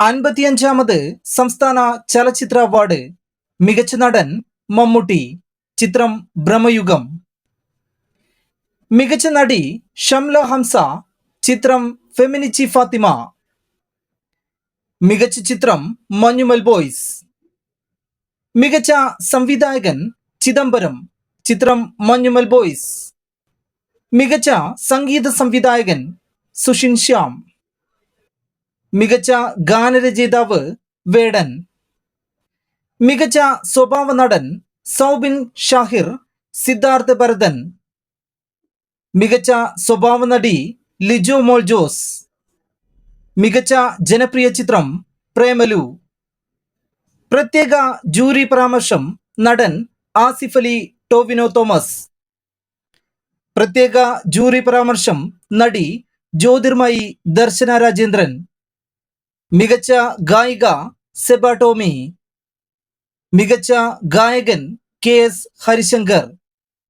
അൻപത്തിയഞ്ചാമത് സംസ്ഥാന ചലച്ചിത്ര അവാർഡ്. മികച്ച നടൻ മമ്മൂട്ടി. ചിത്രം ബ്രഹ്മയുഗം. മികച്ച നടി ഷംല ഹംസ. ചിത്രം ഫെമിനിച്ചി ഫാത്തിമ. മികച്ച ചിത്രം മഞ്ഞുമൽ ബോയ്സ്. മികച്ച സംവിധായകൻ ചിദംബരം. ചിത്രം മഞ്ഞുമൽ ബോയ്സ്. മികച്ച സംഗീത സംവിധായകൻ സുഷിൻ ശ്യാം. മികച്ച ഗാനരചയിതാവ് വേടൻ. മികച്ച സ്വഭാവ നടൻ സൗബിൻ ഷാഹിർ സിദ്ധാർത്ഥ് ഭരതൻ. മികച്ച സ്വഭാവ നടി ലിജോ മോൾ ജോസ് മികച്ച ജനപ്രിയ ചിത്രം പ്രേമലു. പ്രത്യേക ജൂറി പരാമർശം നടൻ ആസിഫ് അലി ടോവിനോ തോമസ്. പ്രത്യേക ജൂറി പരാമർശം നടി ജ്യോതിർമായി ദർശന രാജേന്ദ്രൻ. മികച്ച ഗായിക സെബാടോമി മികച്ച ഗായകൻ കെ എസ് ഹരിശങ്കർ.